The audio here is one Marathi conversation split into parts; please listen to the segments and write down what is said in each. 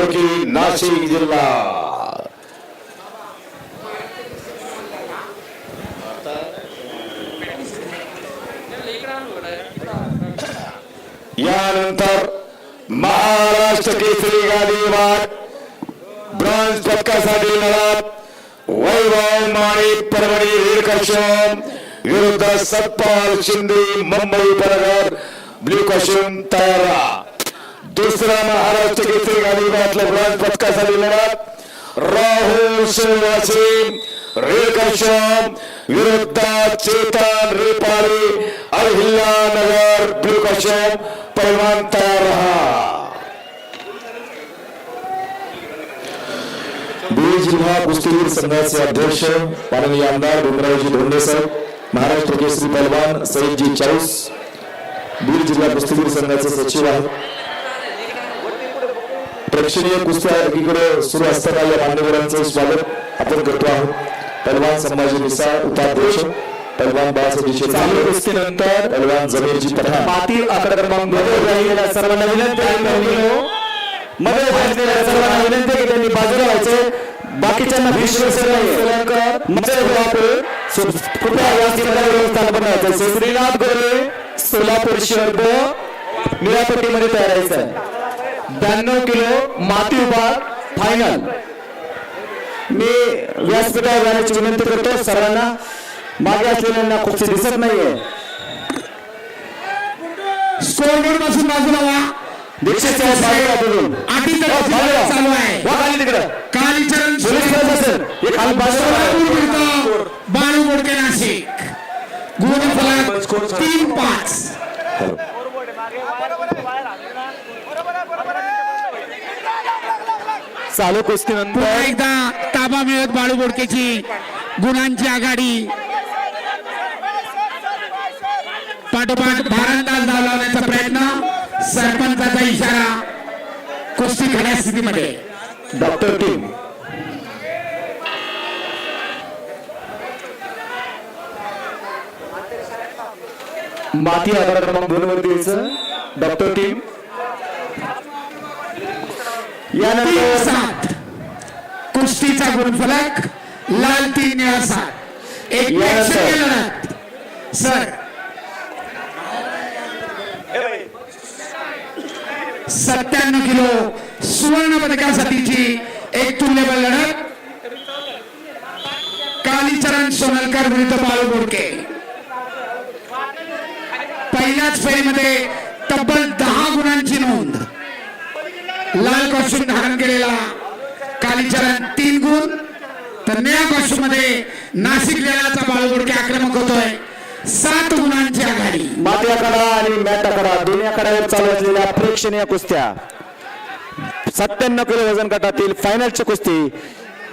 बोडकी नाशिक जिल्हा यानंतर महाराष्ट्र केसरी गादी वाट ब्रॉन्झ पदकासाठी लढत वैभव माणिक परभणी रेडकशम विरुद्ध सतपाल शिंदे मुंबई परगर. ब्ल्यू कशम तयार दुसरा महाराष्ट्र केसरी गादी वाटलं ब्रॉन्झ पदकासाठी लढत राहुल शिववासी रेडकशम विरुद्ध चेतन रेपाली अहिल्यानगर ब्ल्यू कशम पैलवान तयार रहा. बीड जिल्हा कुस्तीवीर संघाचे अध्यक्ष माननीय आमदार डोंगरावजी धोंडे साहेब महाराष्ट्र केसरी पहलवान सईदजी चाऊस बीड जिल्हा कुस्तीवीर संघाचे सचिव आहेत. प्रेक्षणीय कुस्त्या एकीकडे सुरू असताना या मान्यवरांचं स्वागत आपण करतो आहोत. पहलवान संभाजी मिसाळ उपाध्यक्ष बाळासाहेब चालू कुस्तीनंतर पहलवान जमीरजी पठाण. माती आकडा क्रमांक दोन सर्वांना विनंती आहे मित्रांनो. मध्ये बसलेल्या सर्वांना विनंती आहे की त्यांनी बाजूला व्हायचे बाकीच्यांना सोलंकर मजर गुलापूर कृपया व्यासपीठावर व्यवस्थापन करायचं श्रीनाथ गोरे सोलापूर शहर ब निरापट्टीमध्ये तयार व्हायचं ब्याण्णव किलो माती विभाग फायनल मी व्यासपीठावर जाण्याची विनंती करतो सर्वांना. मागे असलेल्यांना खूपसे दिसत नाहीये. स्कोरबोर्डपासून बाजूला वा दीक्षित साहेब बोलून अटी हो. चालू आहे. वा खाली तिकडं. कालीचरण असेल हे खाली बाजूला. बाळू बोडके नाशिक. गुणफलक तीन पाच. चालू कुस्तीनंतर. पुन्हा एकदा ताबा मिळत बाळू बोडकेची गुणांची आघाडी. पाठोपाठ भारंदाज धाव लावण्याचा प्रयत्न सरपंचाचा इशारा कुस्ती खड्या स्थितीमध्ये डॉक्टर टीम. माती आधार क्रमांक दोन वरती यायचं डॉक्टर टीम. यानंतर सात कुस्तीचा गुणफलक लाल तीन निळा सात. एक लढत सर. सत्त्याण्णव किलो सुवर्ण पदकासाठीची एक तुल्यबल लढत कालीचरण सोनलकर विरुद्ध बाळू बोडके. पहिल्याच फेरीमध्ये तब्बल दहा गुणांची नोंद. लाल कॉस्ट्यूम धारण केलेला कालीचरण तीन गुण. तर निळ्या कॉस्ट्यूममध्ये नाशिक लेण्याचा बाळगोडके आक्रमक होतोय. सात गुणांची आघाडी. माती आणि मॅट दोन्ही आकड्यावर चालू असलेल्या प्रेक्षणीय कुस्त्या. सत्त्याण्णव किलो वजन गटातील फायनलची कुस्ती.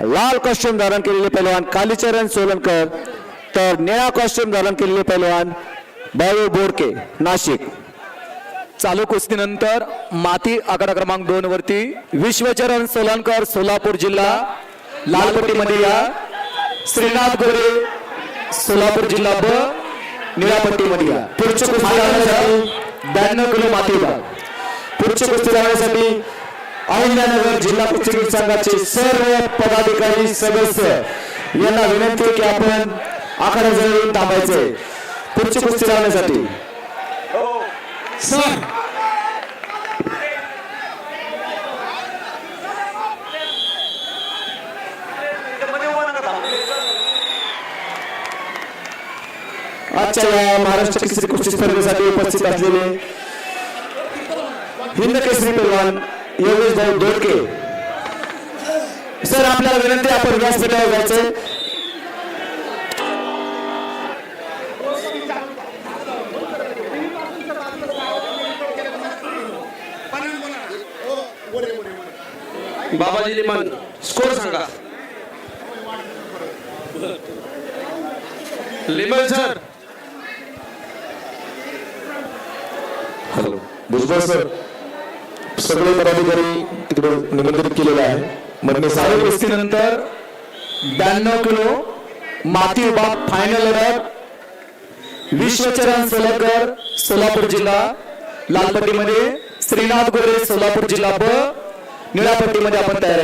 लाल कॉस्ट्युम धारण केलेले पैलवान कालीचरण सोलनकर. तर निळा कॉस्ट्युम धारण केलेले पैलवान बाळू बोडके नाशिक. चालू कुस्तीनंतर माती आकडा क्रमांक दोन वरती विश्वचरण सोलनकर सोलापूर जिल्हा लालपट्टीमध्ये या श्रीनाथ गोरे सोलापूर जिल्हा ब निळापट्टीमध्ये या. पुढची कुस्ती लावण्यासाठी ब्याण्णव किलो माती विभाग पुढची कुस्ती लावण्यासाठी अहिल्यानगर जिल्हा कुस्ती संघाचे सर्व पदाधिकारी सदस्य यांना विनंती आहे की आपण आखाड्याजवळ येऊन थांबायचे पुढची कुस्ती लावण्यासाठी सर. आजच्या या महाराष्ट्र केसरी कुस्ती स्पर्धेसाठी उपस्थित असलेले हिंद केसरी पैलवान योगेश भाऊ दोडके. सर आपल्याला विनंती आपण व्यासपीठावर जायचंय. बाबाजी लिमन. स्कोर सांगा. Liman sir. Hello. Bhujbal sir सगळे पदाधिकारी तिकडे निमंत्रित केलेले आहे. चालू साहेब कुस्तीनंतर ब्याण्णव किलो माती विभाग फायनल लढत विश्वचरण सोलकर सोलापूर जिल्हा. लालपट्टीमध्ये श्रीनाथ गोरे सोलापूर जिल्हा ब निळ्या पट्टीमध्ये आपण तयार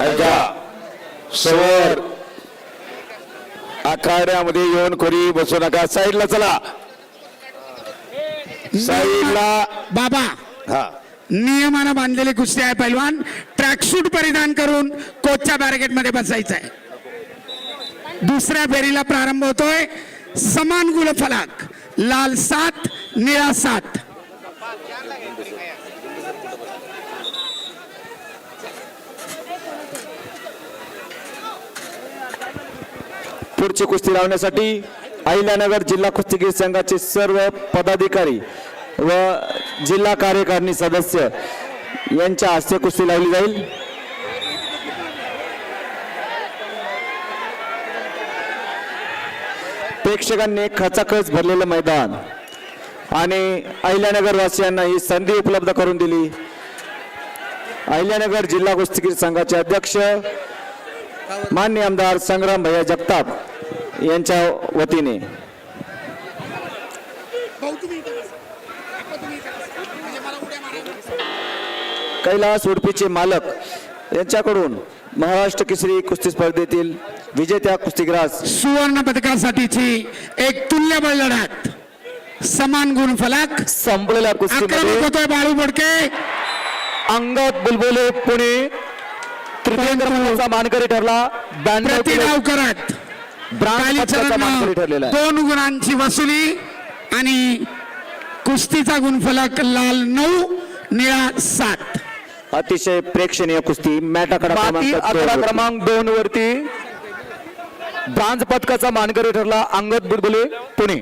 ऐका सवर. आखाड्यामध्ये येऊन कोणी बसू नका. साईडला चला. साईडला. बाबा. हा. नियमानं बांधलेली कुस्ती आहे पैलवान. ट्रॅकसूट परिधान करून कोचच्या बॅरिगेटमध्ये बसायचं आहे दुसऱ्या फेरीला प्रारंभ होतोय. समान गुलफलाक लाल सात निळा सात. पुढची कुस्ती लावण्यासाठी अहिल्यानगर जिल्हा कुस्तीगीर संघाचे सर्व पदाधिकारी व जिल्हा कार्यकारिणी सदस्य यांच्या हस्ते कुस्ती लावली जाईल. प्रेक्षकांनी खचाखच भरलेलं मैदान आणि अहिल्यानगर वासियांना ही संधी उपलब्ध करून दिली. अहिल्यानगर जिल्हा कुस्तीगीर संघाचे अध्यक्ष मान्य आमदार संग्राम भैया जगताप यांच्या वतीने. कैलास उडपीचे मालक यांच्याकडून महाराष्ट्र केसरी कुस्ती स्पर्धेतील विजेत्या कुस्तीगिरास सुवर्ण पदकासाठीची एक तुल्यबळ लढत. समान गुण फलक. संपलेल्या कुस्तीमध्ये होतोय बाळू बोडके. अंगद बुलबुले पुणे. क्रमांकाचा मानकरी ठरला. ब्याण्णव करत. दोन गुणांची वसुली आणि कुस्तीचा गुणफलक लाल नऊ निळा सात. अतिशय प्रेक्षणीय कुस्ती. मॅट आकडा माती क्रमांक दोन. वरती. ब्रांज पदकाचा मानकरी ठरला अंगद बुलबुले पुणे.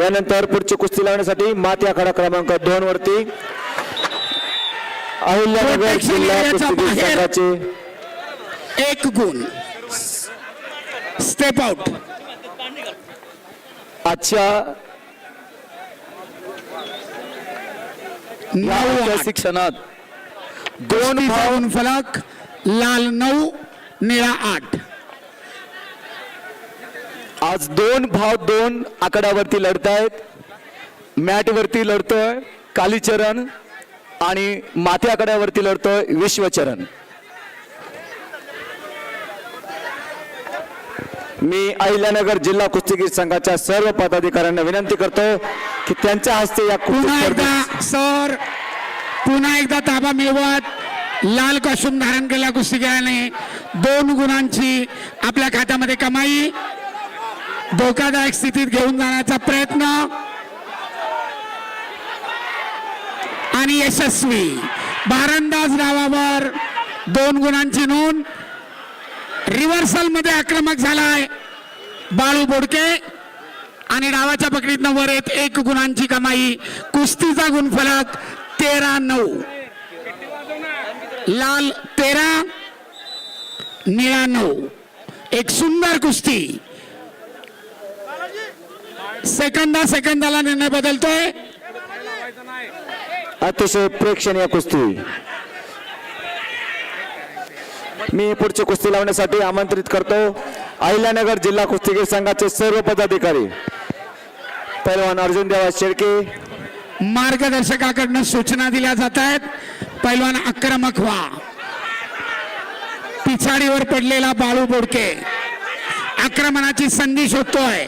यानंतर पुढची कुस्ती लावण्यासाठी माती आखाडा क्रमांक दोन वरती. अहिल्यानगर जिल्हा. संघाचे. एक गुण. स्टेप आउट आजच्या या आठ. शिक्षणात. दोन गुण फलक लाल नऊ निळा आठ. आज दोन भाव दोन आकड्यावरती लढतायत. मॅट वरती लढतोय कालीचरण आणि माती आकड्यावरती लढतोय विश्वचरण. मी अहिल्यानगर जिल्हा कुस्तीगीर संघाच्या सर्व पदाधिकाऱ्यांना विनंती करतो की त्यांच्या हस्ते या पुन्हा एकदा सर पुन्हा एकदा ताबा मिळवत लाल कॉस्ट्युम धारण केलेल्या कुस्तीगीराने. दोन गुणांची आपल्या खात्यामध्ये कमाई. धोकादायक स्थितीत घेऊन जाण्याचा प्रयत्न. आणि यशस्वी. भारंदाज डावावर दोन गुणांची नोंद. रिव्हर्सलमध्ये आक्रमक झालाय. बाळू बोडके आणि डावाच्या पकडीतनं वर येत एक गुणांची कमाई. कुस्तीचा गुणफलक तेरा नऊ. लाल तेरा निळा नऊ. एक सुंदर कुस्ती. सेकंदा सेकंदाला निर्णय बदलतोय. अतिशय प्रेक्षणीय कुस्ती. मी पुढची कुस्ती लावण्यासाठी आमंत्रित करतो. अहिल्यानगर जिल्हा कुस्तीगीर संघाचे सर्व पदाधिकारी. पैलवान अर्जुन देवा शेळके. मार्गदर्शकाकडनं सूचना दिल्या जात आहेत. पैलवान आक्रमक व्हा पिछाडीवर पडलेला बाळू बोडके. आक्रमणाची संधी शोधतोय.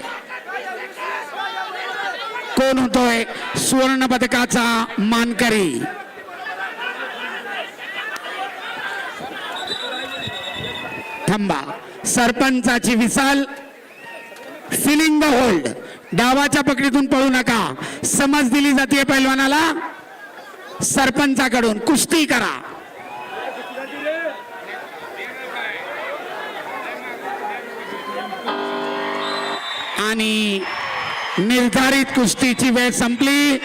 कोण होतोय? सुवर्ण पदकाचा मानकरी. थांबा. सरपंचाची विसाल. सिलिंग द होल्ड डावाच्या पकडीतून पळू नका. समज दिली जाते पैलवानाला सरपंचाकडून कुस्ती करा. आणि निर्धारित कुस्तीची वेळ संपली.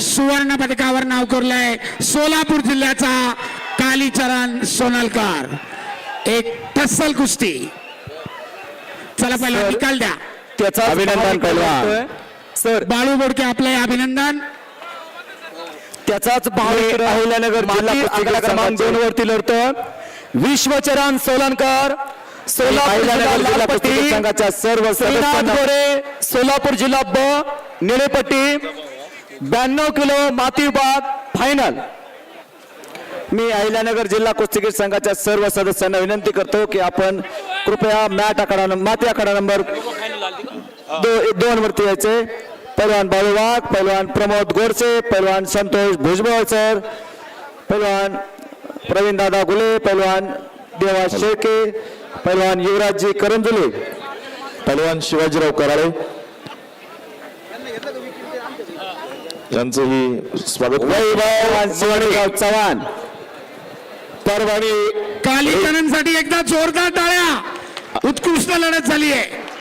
सुवर्ण पदकावर नाव कोरलंय सोलापूर जिल्ह्याचा कालीचरण सोनलकर. एक टस्सल कुस्ती. चला पहिला. निकाल द्या. त्याचा अभिनंदन, पैलवान. सर बाळू बोडके आपले अभिनंदन. त्याचाच भाव अहिल्यानगर जिल्हा क्रमांक दोन वरती लढतो विश्वचरण सोलनकर. सोलापूर सर्व गोरे सोलापूर जिल्हा ब निळेपट्टी. ब्याण्णव किलो माती विभाग फायनल मी अहिल्यानगर जिल्हा कुस्तीगीर संघाच्या सर्व सदस्यांना विनंती करतो की आपण कृपया मॅट आखाडा नं- माती आखाडा नंबर दो, दोन वरती यायचे. पैलवान बाळू वाघ पैलवान प्रमोद गोडसे पैलवान संतोष भुजबळ सर पैलवान प्रवीण दादा गुले पैलवान देवा शेळके पैलवान युवराजजी करंजुले पहलवान शिवाजीराव कराळे यांचंही स्वागत. चव्हाण. परभणी कालीचरणसाठी एकदा जोरदार टाळ्या. उत्कृष्ट लढत झाली आहे